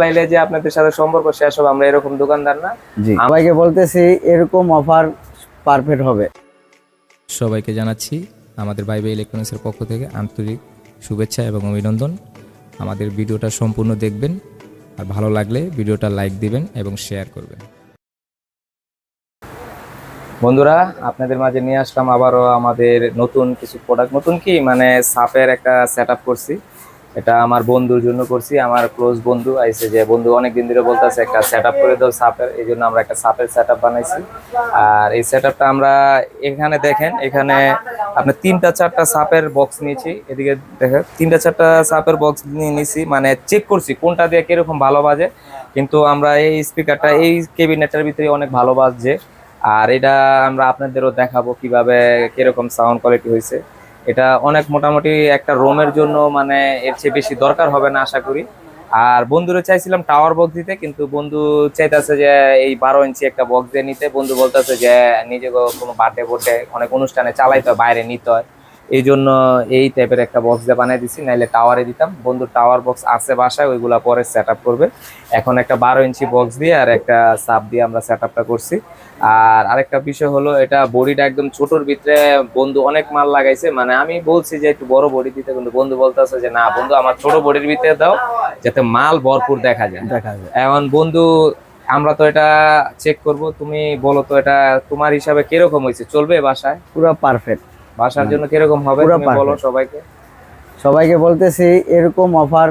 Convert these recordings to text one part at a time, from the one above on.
লাইলে যে আপনাদের সাথে সম্পর্ক শেষ হবে আমরা এরকম দোকানদার না। সবাইকে বলতেছি এরকম অফার পারফেক্ট হবে। সবাইকে জানাচ্ছি আমাদের বাইবে ইলেকট্রনিক্সের পক্ষ থেকে আন্তরিক শুভেচ্ছা এবং অভিনন্দন। আমাদের ভিডিওটা সম্পূর্ণ দেখবেন আর ভালো লাগলে ভিডিওটা লাইক দিবেন এবং শেয়ার করবেন। বন্ধুরা আপনাদের মাঝে নিয়ে আসলাম আবারও আমাদের নতুন কিছু প্রোডাক্ট নতুন কি? মানে সাপের একটা সেট করছি। এটা আমার বন্ধুর জন্য করছি, আমার ক্লোজ বন্ধু, আইসে যে বন্ধু অনেকদিন ধরে বলতেছে, একটা সেট করে দাও সাপের, এই জন্য আমরা একটা সাপের সেট বানাইছি। আর এই সেট আমরা এখানে দেখেন, এখানে আপনি তিনটা চারটা সাপের বক্স নিয়েছি। এদিকে দেখেন, তিনটা চারটা সাপের বক্স নিয়ে নিছি মানে চেক করছি কোনটা দিয়ে কীরকম ভালো বাজে। কিন্তু আমরা এই স্পিকারটা এই কেবিনেটের ভিতরে অনেক ভালো বাজছে। আর এটা আমরা আপনাদেরও দেখাবো কীভাবে কীরকম সাউন্ড কোয়ালিটি হয়েছে এটা অনেক মোটামুটি একটা রোমের জন্য মানে এর চেয়ে বেশি দরকার হবে না আশা করি। আর বন্ধুরা চাইছিলাম টাওয়ার বক্স দিতে, কিন্তু বন্ধু চাইতেছে যে এই বারো ইঞ্চি একটা বক্স দিয়ে নিতে। বন্ধু বলতেছে যে নিজে কোনো বাটে বটে অনেক অনুষ্ঠানে চালাইতে হয়, বাইরে নিতে হয়। এই জন্য এই টাইপের একটা বক্স দিয়ে বানিয়ে দিছি নাইলে টাওয়ারে দিতাম। বন্ধু টাওয়ার বক্স আছে বাসায় ওইগুলা পরে সেট করবে। এখন একটা বারো ইঞ্চি বক্স দিয়ে আর একটা সাপ দিয়ে আমরা সেট করছি। আর আরেকটা বিষয় হলো এটা বডিটা একদম ছোটোর ভিতরে বন্ধু অনেক মাল লাগাইছে। মানে আমি বলছি যে একটু বড় বডি দিতে কিন্তু বন্ধু বলতেছে যে না বন্ধু আমার ছোট বডির ভিতরে দাও যাতে মাল ভরপুর দেখা যায়। দেখা যায়। এখন বন্ধু আমরা তো এটা চেক করব। তুমি বলো তো এটা তোমার হিসাবে কীরকম হয়েছে? চলবে বাসায়? পুরো পারফেক্ট বাসার জন্য কীরকম হবে তুমি বলো সবাইকে। সবাইকে বলতেছি এরকম অফার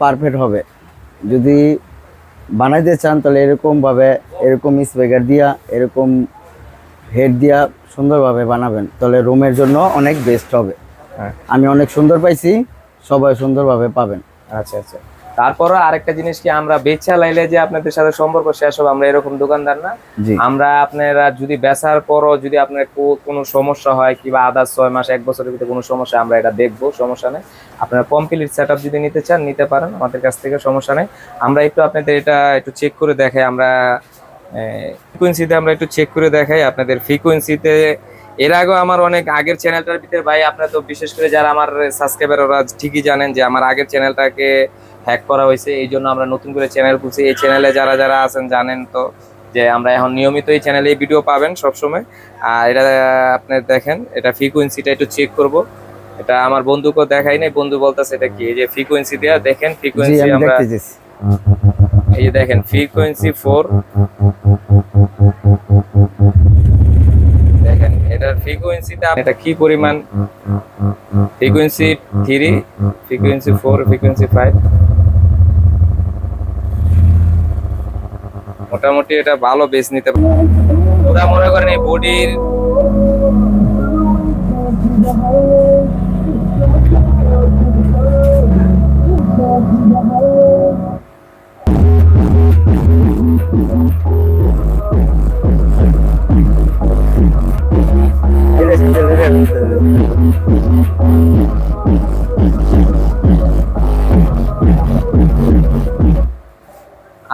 পারফেক্ট হবে। যদি বানাইতে চান তাহলে এরকম ভাবে এরকম স্পিকার দিয়া এরকম হেড দিয়া সুন্দরভাবে বানাবেন। তাহলে রুমের জন্য অনেক বেস্ট হবে। হ্যাঁ। আমি অনেক সুন্দর পাইছি সবাই সুন্দরভাবে পাবেন। আচ্ছা আচ্ছা। তারপরও আরেকটা জিনিস কি আমরা বেচা লাইলে যে আপনাদের সাথে সম্পর্ক শেষ হবে আমরা এরকম দোকানদার না। আমরা আপনারা যদি বেচার পরও যদি আপনার কোনো সমস্যা হয় কিংবা আদার ছয় মাস এক বছরের ভিতরে কোনো সমস্যা আমরা এটা দেখব সমস্যা নেই। আপনারা কমপ্লিট সেট যদি নিতে চান নিতে পারেন আমাদের কাছ থেকে সমস্যা নেই। আমরা একটু আপনাদের এটা একটু চেক করে দেখাই আমরা ফ্রিকুয়েন্সিতে আমরা একটু চেক করে দেখাই আপনাদের ফ্রিকুয়েন্সিতে এর আগেও আমার অনেক আগের চ্যানেলটার ভিতরে ভাই আপনারা তো বিশেষ করে যারা আমার সাবস্ক্রাইবার ওরা ঠিকই জানেন যে আমার আগের চ্যানেলটাকে হ্যাক করা হয়েছে এই জন্য আমরা নতুন করে চ্যানেল খুলছি। এই চ্যানেলে যারা যারা আছেন জানেন তো যে আমরা এখন নিয়মিত এই চ্যানেলে ভিডিও পাবেন সবসময়। আর এটা আপনি দেখেন এটা ফ্রিকুয়েন্সিটা একটু চেক করব। এটা আমার বন্ধুকে দেখাই নাই বন্ধু বলতেছে এটা কি? এই যে ফ্রিকুয়েন্সি দেওয়া দেখেন ফ্রিকুয়েন্সি আমি আমরা এই যে দেখেন ফ্রিকোয়েন্সি ফোর দেখেন এটা এটার ফ্রিকোয়েন্সিটা এটা কি পরিমাণ? Frequency three frequency four frequency five মোটামুটি এটা ভালো বেস নিতে পারে। ওরা মনে করেন এই বডির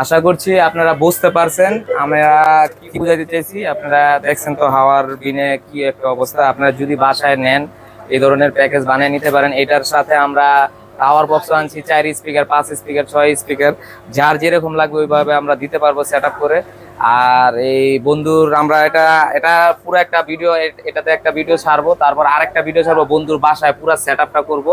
আশা করছি আপনারা বুঝতে পারছেন। আমরা কি বুঝাইতে চাইছি, আপনারা দেখছেন তো হাওয়ার বিনে কি একটা অবস্থা। আপনারা যদি বাসায় নেন, এই ধরনের প্যাকেজ বানিয়ে নিতে পারেন। এটার সাথে আমরা টাওয়ার বক্স আনছি, চার স্পিকার পাঁচ স্পিকার ছয় স্পিকার যার যেরকম লাগবে ওইভাবে আমরা দিতে পারব সেট করে। আর এই বন্ধুর আমরা এটা এটা পুরো একটা ভিডিও এটাতে একটা ভিডিও ছাড়বো, তারপর আরেকটা ভিডিও ছাড়বো, বন্ধুর বাসায় পুরো সেট আপটা করব।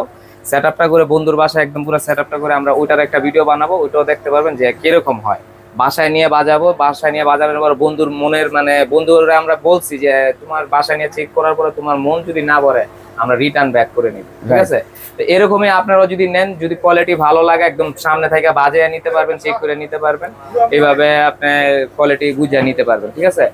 সেট আপটা করে বন্ধুর বাসায় একদম পুরো সেট আপটা করে আমরা ওইটার একটা ভিডিও বানাবো, ওইটাও দেখতে পারবেন যে কীরকম হয়। বাসায় নিয়ে বাজাবো, বাসায় নিয়ে বাজানোর পর বন্ধুর মনের মানে বন্ধুরা আমরা বলছি যে তোমার বাসায় নিয়ে চেক করার পরে তোমার মন যদি না ভরে আমরা রিটার্ন ব্যাক করে নিব ঠিক আছে? তো এরকমই আপনারা যদি নেন যদি কোয়ালিটি ভালো লাগে একদম সামনে থেকে বাজিয়ে নিতে পারবেন চেক করে নিতে পারবেন। এইভাবে আপনি কোয়ালিটি বুঝে নিতে পারবেন ঠিক আছে?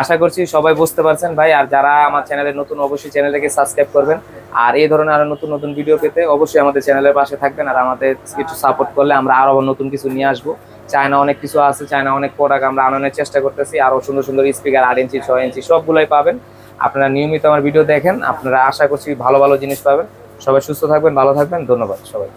আশা করছি সবাই বুঝতে পারছেন ভাই আর যারা আমার চ্যানেলে নতুন অবশ্যই চ্যানেলটাকে সাবস্ক্রাইব করবেন। আর এই ধরনের আরও নতুন নতুন ভিডিও পেতে অবশ্যই আমাদের চ্যানেলের পাশে থাকবেন আর আমাদের কিছু সাপোর্ট করলে আমরা আরও নতুন কিছু নিয়ে আসব। চায়না অনেক কিছু আছে চায়না অনেক প্রোডাক্ট আমরা আনানোর চেষ্টা করতেছি আরও সুন্দর সুন্দর স্পিকার আট ইঞ্চি ছয় ইঞ্চি সবগুলোই পাবেন। আপনারা নিয়মিত আমার ভিডিও দেখেন, আপনারা আশা করছি ভালো ভালো জিনিস পাবেন। সবাই সুস্থ থাকবেন, ভালো থাকবেন, ধন্যবাদ সবাই